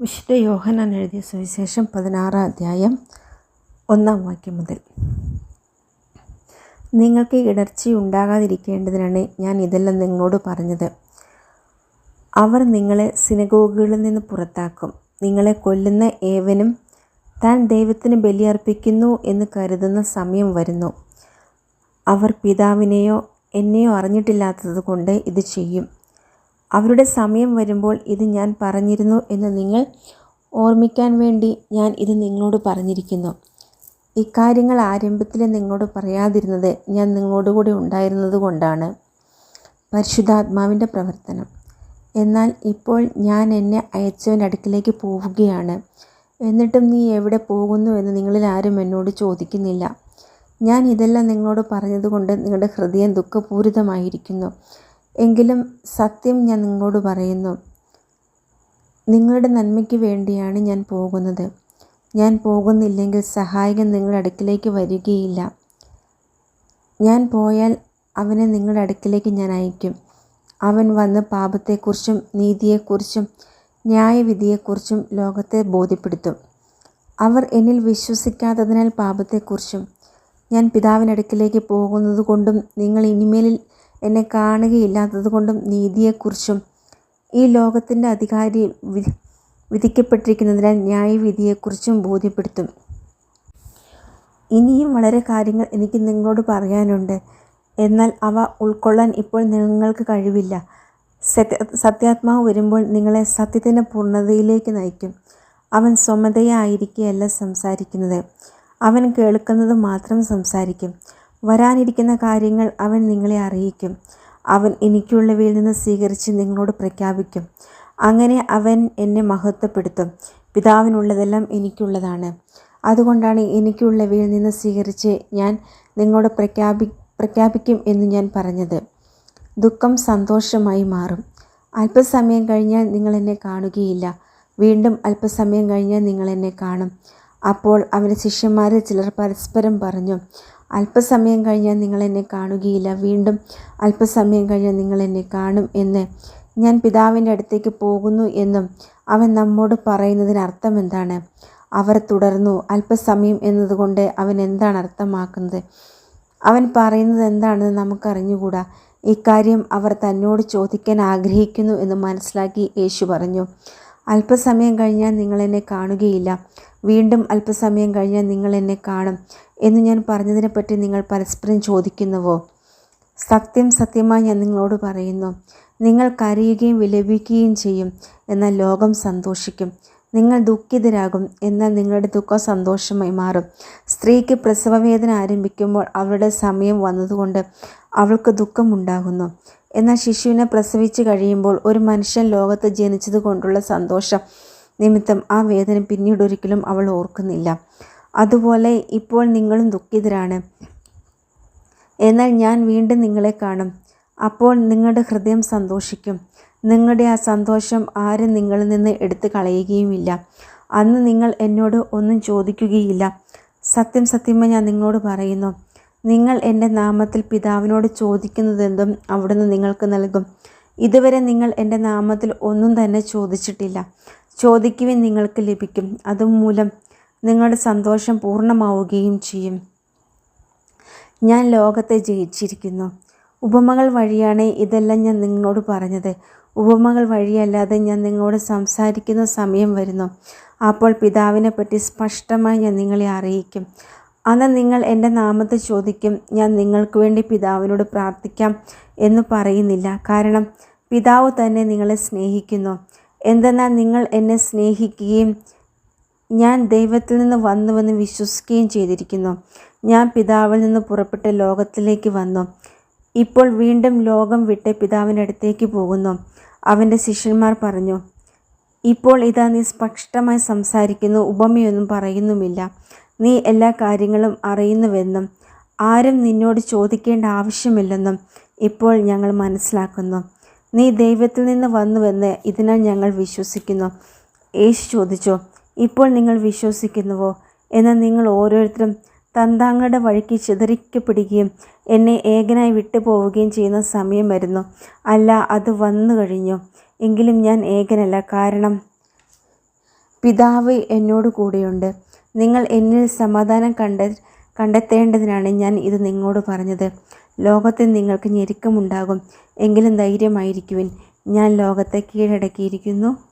വിശുദ്ധ യോഹന്നാൻ എഴുതിയ സുവിശേഷം പതിനാറാം അധ്യായം ഒന്നാം വാക്യം മുതൽ. നിങ്ങൾക്ക് ഇടർച്ച ഉണ്ടാകാതിരിക്കേണ്ടതിനാണ് ഞാൻ ഇതെല്ലാം നിങ്ങളോട് പറഞ്ഞത്. അവർ നിങ്ങളെ സിനഗോഗുകളിൽ നിന്ന് പുറത്താക്കും. നിങ്ങളെ കൊല്ലുന്ന ഏവനും താൻ ദൈവത്തിന് ബലിയർപ്പിക്കുന്നു എന്ന് കരുതുന്ന സമയം വരുന്നു. അവർ പിതാവിനെയോ എന്നെയോ അറിഞ്ഞിട്ടില്ലാത്തത് കൊണ്ട് ഇത് ചെയ്യും. അവരുടെ സമയം വരുമ്പോൾ ഇത് ഞാൻ പറഞ്ഞിരുന്നു എന്ന് നിങ്ങൾ ഓർമ്മിക്കാൻ വേണ്ടി ഞാൻ ഇത് നിങ്ങളോട് പറഞ്ഞിരിക്കുന്നു. ഇക്കാര്യങ്ങൾ ആരംഭത്തിൽ നിങ്ങളോട് പറയാതിരുന്നത് ഞാൻ നിങ്ങളോടുകൂടി ഉണ്ടായിരുന്നത് കൊണ്ടാണ്. പരിശുദ്ധാത്മാവിന്റെ പ്രവർത്തനം. എന്നാൽ ഇപ്പോൾ ഞാൻ എന്നെ അയച്ചവന്റെ അടുക്കിലേക്ക് പോവുകയാണ്. എന്നിട്ടും നീ എവിടെ പോകുന്നു എന്ന് നിങ്ങളിൽ ആരും എന്നോട് ചോദിക്കുന്നില്ല. ഞാൻ ഇതെല്ലാം നിങ്ങളോട് പറഞ്ഞതുകൊണ്ട് നിങ്ങളുടെ ഹൃദയം ദുഃഖപൂരിതമായിരിക്കുന്നു. എങ്കിലും സത്യം ഞാൻ നിങ്ങളോട് പറയുന്നു. നിങ്ങളുടെ നന്മയ്ക്ക് വേണ്ടിയാണ് ഞാൻ പോകുന്നത്. ഞാൻ പോകുന്നില്ലെങ്കിൽ സഹായകൻ നിങ്ങളുടെ അടുക്കിലേക്ക് വരികയില്ല. ഞാൻ പോയാൽ അവനെ നിങ്ങളുടെ അടുക്കിലേക്ക് ഞാൻ അയക്കും. അവൻ വന്ന് പാപത്തെക്കുറിച്ചും നീതിയെക്കുറിച്ചും ന്യായവിധിയെക്കുറിച്ചും ലോകത്തെ ബോധ്യപ്പെടുത്തും. അവർ എന്നിൽ വിശ്വസിക്കാത്തതിനാൽ പാപത്തെക്കുറിച്ചും ഞാൻ പിതാവിനടുക്കിലേക്ക് പോകുന്നത് കൊണ്ടും നിങ്ങൾ ഇനിമേലിൽ എന്നെ കാണുകയില്ലാത്തത് കൊണ്ടും നീതിയെക്കുറിച്ചും ഈ ലോകത്തിന്റെ അധികാരി വിധിക്കപ്പെട്ടിരിക്കുന്നതിനാൽ ന്യായവിധിയെക്കുറിച്ചും ബോധ്യപ്പെടുത്തും. ഇനിയും വളരെ കാര്യങ്ങൾ എനിക്ക് നിങ്ങളോട് പറയാനുണ്ട്. എന്നാൽ അവ ഉൾക്കൊള്ളാൻ ഇപ്പോൾ നിങ്ങൾക്ക് കഴിവില്ല. സത്യ സത്യാത്മാവ് വരുമ്പോൾ നിങ്ങളെ സത്യത്തിന്റെ പൂർണതയിലേക്ക് നയിക്കും. അവൻ സ്വമതയായിരിക്കുകയല്ല സംസാരിക്കുന്നത്. അവൻ കേൾക്കുന്നത് മാത്രം സംസാരിക്കും. വരാനിരിക്കുന്ന കാര്യങ്ങൾ അവൻ നിങ്ങളെ അറിയിക്കും. അവൻ എനിക്കുള്ളവയിൽ നിന്ന് സ്വീകരിച്ച് നിങ്ങളോട് പ്രഖ്യാപിക്കും. അങ്ങനെ അവൻ എന്നെ മഹത്വപ്പെടുത്തും. പിതാവിനുള്ളതെല്ലാം എനിക്കുള്ളതാണ്. അതുകൊണ്ടാണ് എനിക്കുള്ളവയിൽ നിന്ന് സ്വീകരിച്ച് ഞാൻ നിങ്ങളോട് പ്രഖ്യാപി പ്രഖ്യാപിക്കും എന്ന് ഞാൻ പറഞ്ഞത്. ദുഃഖം സന്തോഷമായി മാറും. അല്പസമയം കഴിഞ്ഞാൽ നിങ്ങൾ എന്നെ കാണുകയില്ല. വീണ്ടും അല്പസമയം കഴിഞ്ഞാൽ നിങ്ങൾ എന്നെ കാണും. അപ്പോൾ അവന്റെ ശിഷ്യന്മാരെ ചിലർ പരസ്പരം പറഞ്ഞു അല്പസമയം കഴിഞ്ഞാൽ നിങ്ങൾ എന്നെ കാണുകയില്ല. വീണ്ടും അല്പസമയം കഴിഞ്ഞാൽ നിങ്ങൾ എന്നെ കാണും എന്ന് ഞാൻ പിതാവിന്റെ അടുത്തേക്ക് പോകുന്നു എന്നും അവൻ നമ്മോട് പറയുന്നതിന് അർത്ഥം എന്താണ്? അവർ തുടർന്നു അല്പസമയം എന്നതുകൊണ്ട് അവൻ എന്താണ് അർത്ഥമാക്കുന്നത്? അവൻ പറയുന്നത് എന്താണെന്ന് നമുക്കറിഞ്ഞുകൂടാ. ഇക്കാര്യം അവർ തന്നോട് ചോദിക്കാൻ ആഗ്രഹിക്കുന്നു എന്ന് മനസ്സിലാക്കി യേശു പറഞ്ഞു. അല്പസമയം കഴിഞ്ഞാൽ നിങ്ങൾ എന്നെ കാണുകയില്ല. വീണ്ടും അല്പസമയം കഴിഞ്ഞാൽ നിങ്ങൾ എന്നെ കാണും എന്ന് ഞാൻ പറഞ്ഞതിനെപ്പറ്റി നിങ്ങൾ പരസ്പരം ചോദിക്കുന്നുവോ? സത്യം സത്യമായി ഞാൻ നിങ്ങളോട് പറയുന്നു. നിങ്ങൾ കരയുകയും വിലപിക്കുകയും ചെയ്യും. എന്നാൽ ലോകം സന്തോഷിക്കും. നിങ്ങൾ ദുഃഖിതരാകും എന്നാൽ നിങ്ങളുടെ ദുഃഖം സന്തോഷമായി മാറും. സ്ത്രീക്ക് പ്രസവവേദന ആരംഭിക്കുമ്പോൾ അവളുടെ സമയം വന്നതുകൊണ്ട് അവൾക്ക് ദുഃഖമുണ്ടാകുന്നു. എന്നാൽ ശിശുവിനെ പ്രസവിച്ചു കഴിയുമ്പോൾ ഒരു മനുഷ്യൻ ലോകത്ത് ജനിച്ചത് കൊണ്ടുള്ള സന്തോഷം നിമിത്തം ആ വേദന പിന്നീട് ഒരിക്കലും അവൾ ഓർക്കുന്നില്ല. അതുപോലെ ഇപ്പോൾ നിങ്ങളും ദുഃഖിതരാണ്. എന്നാൽ ഞാൻ വീണ്ടും നിങ്ങളെ കാണും. അപ്പോൾ നിങ്ങളുടെ ഹൃദയം സന്തോഷിക്കും. നിങ്ങളുടെ ആ സന്തോഷം ആരും നിങ്ങളിൽ നിന്ന് എടുത്തു കളയുകയുമില്ല. അന്ന് നിങ്ങൾ എന്നോട് ഒന്നും ചോദിക്കുകയില്ല. സത്യം സത്യമായി ഞാൻ നിങ്ങളോട് പറയുന്നു. നിങ്ങൾ എന്റെ നാമത്തിൽ പിതാവിനോട് ചോദിക്കുന്നതെന്തും അവിടുന്ന് നിങ്ങൾക്ക് നൽകും. ഇതുവരെ നിങ്ങൾ എന്റെ നാമത്തിൽ ഒന്നും തന്നെ ചോദിച്ചിട്ടില്ല. ചോദിക്കുകയും നിങ്ങൾക്ക് ലഭിക്കും. അതുമൂലം നിങ്ങളുടെ സന്തോഷം പൂർണമാവുകയും ചെയ്യും. ഞാൻ ലോകത്തെ ജയിച്ചിരിക്കുന്നു. ഉപമകൾ വഴിയാണ് ഇതെല്ലാം ഞാൻ നിങ്ങളോട് പറഞ്ഞത്. ഉപമകൾ വഴിയല്ലാതെ ഞാൻ നിങ്ങളോട് സംസാരിക്കുന്ന സമയം വരുന്നു. അപ്പോൾ പിതാവിനെ പറ്റി സ്പഷ്ടമായി ഞാൻ നിങ്ങളെ അറിയിക്കും. അന്ന് നിങ്ങൾ എന്റെ നാമത്തെ ചോദിക്കും ഞാൻ നിങ്ങൾക്ക് വേണ്ടി പിതാവിനോട് പ്രാർത്ഥിക്കാം എന്ന് പറയുന്നില്ല. കാരണം പിതാവ് തന്നെ നിങ്ങളെ സ്നേഹിക്കുന്നു. എന്തെന്നാൽ നിങ്ങൾ എന്നെ സ്നേഹിക്കുകയും ഞാൻ ദൈവത്തിൽ നിന്ന് വന്നുവെന്ന് വിശ്വസിക്കുകയും ചെയ്തിരിക്കുന്നു. ഞാൻ പിതാവിൽ നിന്ന് പുറപ്പെട്ട് ലോകത്തിലേക്ക് വന്നു. ഇപ്പോൾ വീണ്ടും ലോകം വിട്ട് പിതാവിന്റെ അടുത്തേക്ക് പോകുന്നു. അവന്റെ ശിഷ്യന്മാർ പറഞ്ഞു ഇപ്പോൾ ഇതാ നീ സ്പഷ്ടമായി സംസാരിക്കുന്നു ഉപമയൊന്നും പറയുന്നുമില്ല. നീ എല്ലാ കാര്യങ്ങളും അറിയുന്നുവെന്നും ആരും നിന്നോട് ചോദിക്കേണ്ട ആവശ്യമില്ലെന്നും ഇപ്പോൾ ഞങ്ങൾ മനസ്സിലാക്കുന്നു. നീ ദൈവത്തിൽ നിന്ന് വന്നുവെന്ന് ഇതിനാൽ ഞങ്ങൾ വിശ്വസിക്കുന്നു. യേശു ചോദിച്ചു ഇപ്പോൾ നിങ്ങൾ വിശ്വസിക്കുന്നുവോ? എന്നാൽ നിങ്ങൾ ഓരോരുത്തരും തന്താങ്ങളുടെ വഴിക്ക് ചിതറിക്കപ്പെടുകയും എന്നെ ഏകനായി വിട്ടുപോവുകയും ചെയ്യുന്ന സമയം വരുന്നു. അല്ല അത് വന്നു കഴിഞ്ഞു. എങ്കിലും ഞാൻ ഏകനല്ല. കാരണം പിതാവ് എന്നോട് കൂടെയുണ്ട്. നിങ്ങൾ എന്നിൽ സമാധാനം കണ്ട കണ്ടെത്തേണ്ടതിനാണ് ഞാൻ ഇത് നിങ്ങളോട് പറഞ്ഞത്. ലോകത്തിൽ നിങ്ങൾക്ക് ഞെരുക്കമുണ്ടാകും. എങ്കിലും ധൈര്യമായിരിക്കുവിൻ. ഞാൻ ലോകത്തെ കീഴടക്കിയിരിക്കുന്നു.